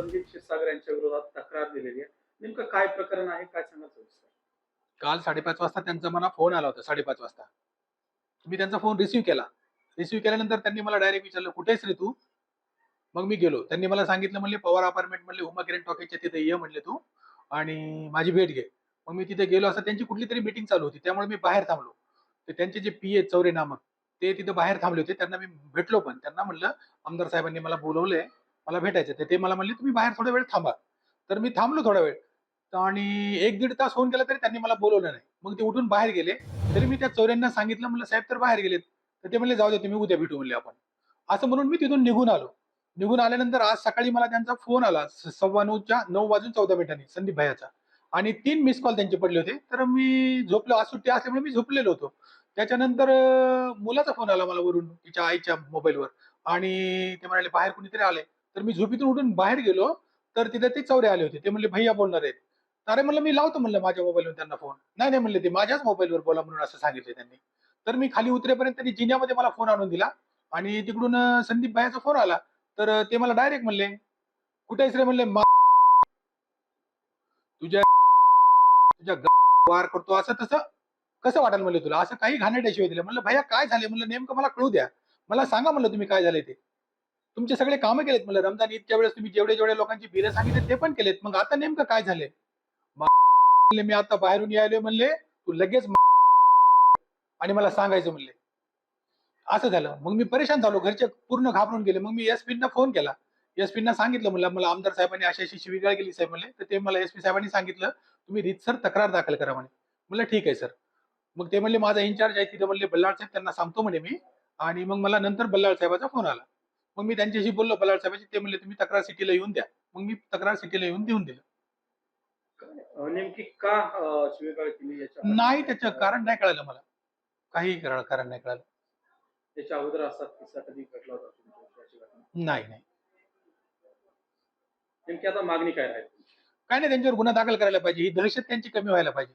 संदीप क्षीरसागर यांच्या विरोधात तक्रार दिलेली आहे. नेमकं काय प्रकरण आहे? काय सांगायचं काल साडेपाच वाजता त्यांचा मला फोन आला होता साडेपाच वाजता. मी त्यांचा फोन रिसिव्ह केला. रिसिव्ह केल्यानंतर त्यांनी मला डायरेक्ट विचारलं कुठेच रे तू? मग मी गेलो. त्यांनी मला सांगितलं म्हणले पवार अपार्टमेंट म्हणले उमा किरण टॉकीच्या तिथे ये म्हणले तू आणि माझी भेट घे. मग मी तिथे गेलो. असं त्यांची कुठली तरी मिटिंग चालू होती. त्यामुळे मी बाहेर थांबलो. ते त्यांचे जे पी ए चौरे नामक ते तिथे बाहेर थांबले होते. त्यांना मी भेटलो पण. त्यांना म्हणलं आमदार साहेबांनी मला बोलवलंय. मला भेटायचं तर ते मला म्हणले तुम्ही बाहेर थोडा वेळ थांबा. तर मी थांबलो थोडा वेळ. आणि एक दीड तास होऊन गेला तरी त्यांनी मला बोलवलं नाही. मग ते उठून बाहेर गेले. तरी मी त्या चौऱ्यांना सांगितलं म्हणलं साहेब तर बाहेर गेलेत. तर ते म्हणले जाऊ दे तुम्ही उद्या भेटू म्हणले आपण. असं म्हणून मी तिथून निघून आलो. निघून आल्यानंतर आज सकाळी मला त्यांचा फोन आला स- सव्वा नऊच्या नऊ वाजून चौदा मिनिटांनी संदीप भाईचा आणि तीन मिस कॉल त्यांचे पडले होते. तर मी झोपलो आज सुट्टी असल्यामुळे मी झोपलेलो होतो. त्याच्यानंतर मुलाचा फोन आला मला वरून तिच्या आईच्या मोबाईलवर. आणि ते म्हणाले बाहेर कुणीतरी आले तर मी झोपीतून उठून बाहेर गेलो तर तिथे ते चौरे आले होते. ते म्हणले भैया बोलणार आहेत. अरे म्हणलं मी लावतो म्हणलं माझ्या मोबाईलवर त्यांना फोन नाही नाही म्हणले ते माझ्याच मोबाईलवर बोला म्हणून असं सांगितलं त्यांनी. तर मी खाली उतरेपर्यंत त्यांनी जिन्यामध्ये मला फोन आणून दिला आणि तिकडून संदीप भायाचा फोन आला. तर ते मला डायरेक्ट म्हणले कुठे आहेस रे? म्हणले तुझ्या तुझ्या वार करतो. असं तसं कसं वाटेल म्हणले तुला? असं काही घाणेट्याशिवाय दिलं. म्हणलं भैया काय झाले म्हणलं नेमकं मला कळू द्या. मला सांगा म्हणलं तुम्ही काय झाले ते. तुमचे सगळे कामं केलेत मला रमजान ईदच्या वेळेस तुम्ही जेवढे जेवढे लोकांची बिलं सांगितले ते पण केलेत. मग आता नेमकं काय झाले म्हणले मी आता बाहेरून यायले म्हणले तू लगेच आणि मला सांगायचं म्हणले. असं झालं. मग मी परेशान झालो. घरचे पूर्ण घाबरून गेले. मग मी एस ना फोन केला. एस पीना सांगितलं म्हणलं मला आमदार साहेबांनी अशी अशी शिविगाळ केली साहेब म्हणले. तर ते मला एस पी साहेबांनी सांगितलं तुम्ही रीतसर तक्रार दाखल करा म्हणे. म्हणलं ठीक आहे सर. मग ते म्हणले माझा इन्चार्ज आहे तिथे. म्हणले बल्लाळ साहेब त्यांना सांगतो म्हणे मी. आणि मग मला नंतर बल्लाळ साहेबाचा फोन आला. मग मी त्यांच्याशी बोललो बल्लाळ साहेबांशी ते म्हणले तुम्ही तक्रार सिटीला येऊन द्या. मग मी तक्रार सिटीला येऊन देऊन दिलं. नेमकी का शिवीगाळ केली याच्या नाही त्याचं कारण नाही कळालं मला. काही कारण कारण नाही कळालं. त्याच्या अगोदर असा किस्सा कधी घडला होता तुमच्या याची घटना? नाही नाही. नेमकी आता मागणी काय राहील? काय नाही त्यांच्यावर गुन्हा दाखल करायला पाहिजे. ही दहशत त्यांची कमी व्हायला पाहिजे.